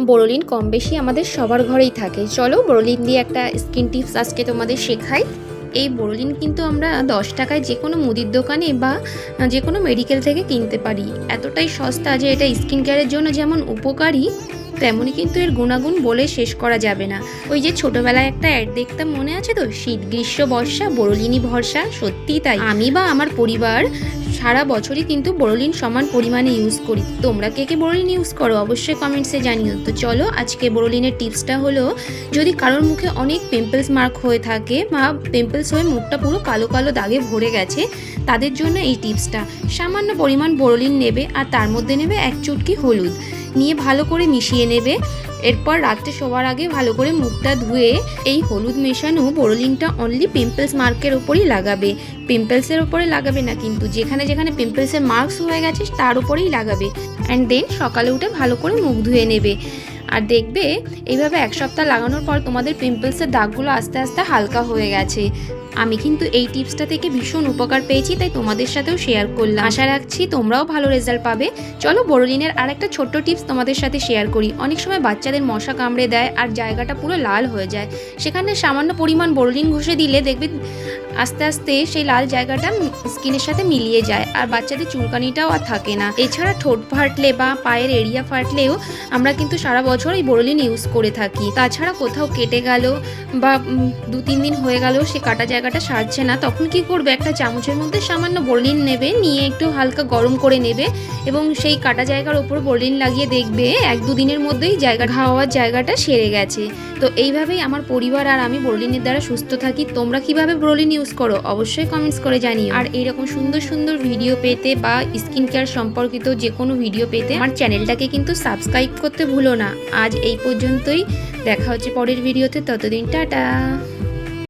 বোরোলিন কম বেশি আমাদের সবার ঘরেই থাকে। চলো বোরোলিন দিয়ে একটা স্কিন টিপস আজকে তোমাদের শেখাই। এই বোরোলিন কিন্তু আমরা দশ টাকায় যে কোনো মুদির দোকানে বা যে কোনো মেডিকেল থেকে কিনতে পারি। এতটাই সস্তা যে এটা স্কিন কেয়ারের জন্য যেমন উপকারী, তেমনই কিন্তু এর গুণাগুণ বলে শেষ করা যাবে না। ওই যে ছোটবেলায় একটা অ্যাড দেখতাম মনে আছে তো? শীত, গ্রীষ্ম, বর্ষা বোরোলিনই ভরসা, সত্যিই তাই। আমি বা আমার পরিবার সারা বছরই কিন্তু বোরোলিন সমান পরিমাণে ইউজ করি। তোমরা কে কে বোরোলিন ইউজ করো অবশ্যই কমেন্টসে জানিও। তো চলো, আজকে বোরোলিনের টিপসটা হলো, যদি কারোর মুখে অনেক পিম্পলস মার্ক হয়ে থাকে বা পিম্পলস হয়ে মুখটা পুরো কালো কালো দাগে ভরে গেছে, তাদের জন্য এই টিপসটা সামান্য পরিমাণ বোরোলিন নেবে আর তার মধ্যে নেবে এক চুটকি হলুদ। নিয়ে ভালো করে মিশিয়ে নেবে। এরপর রাত্রে শোবার আগে ভালো করে মুখটা ধুয়ে এই হলুদ মেশানো বোরোলিনটা অনলি পিম্পলস মার্কের ওপরই লাগাবে। পিম্পলসের ওপরে লাগাবে না কিন্তু যেখানে যেখানে পিম্পলসের মার্কস হয়ে গেছে তার উপরেই লাগাবে। অ্যান্ড দেন সকালে উঠে ভালো করে মুখ ধুয়ে নেবে। আর দেখবে, এইভাবে এক সপ্তাহ লাগানোর পর তোমাদের পিম্পলসের দাগগুলো আস্তে আস্তে হালকা হয়ে গেছে। আমি কিন্তু এই টিপসটা থেকে ভীষণ উপকার পেয়েছি, তাই তোমাদের সাথেও শেয়ার করলাম। আশা রাখছি তোমরাও ভালো রেজাল্ট পাবে। চলো বোরোলিনের আর একটা ছোট্ট টিপস তোমাদের সাথে শেয়ার করি। অনেক সময় বাচ্চাদের মশা কামড়ে দেয় আর জায়গাটা পুরো লাল হয়ে যায়। সেখানে সামান্য পরিমাণ বোরোলিন ঘষে দিলে দেখবে আস্তে আস্তে সেই লাল জায়গাটা স্কিনের সাথে মিলিয়ে যায়। আর বাচ্চাদের চুলকানিটাও আর থাকে না। এছাড়া ঠোঁট ফাটলে বা পায়ের এরিয়া ফাটলেও আমরা কিন্তু সারা বছর এই বোরোলিন ইউজ করে থাকি। তাছাড়া কোথাও কেটে গেল বা দু, তিন দিন হয়ে গেল সে কাটা জায়গাটা সারছে না, তখন কি করবে? একটা চামচের মধ্যে সামান্য বোরলিন নেবে, নিয়ে একটু হালকা গরম করে নেবে এবং সেই কাটা জায়গার ওপর বোরলিন লাগিয়ে দেখবে এক দুদিনের মধ্যেই জায়গা হওয়ার জায়গাটা সেরে গেছে। তো এইভাবেই আমার পরিবার আর আমি বোরলিনের দ্বারা সুস্থ থাকি। তোমরা কীভাবে বোরলিন ইউজ করো? অবশ্যই কমেন্টস করে জানিও। আর এরকম সুন্দর সুন্দর ভিডিও পেতে বা স্কিন কেয়ার সম্পর্কিত যে কোনো ভিডিও পেতে আমার চ্যানেলটাকে কিন্তু সাবস্ক্রাইব করতে ভুলো না। আজ এই পর্যন্তই। দেখা হচ্ছে পরের ভিডিওতে ততদিন টাটা।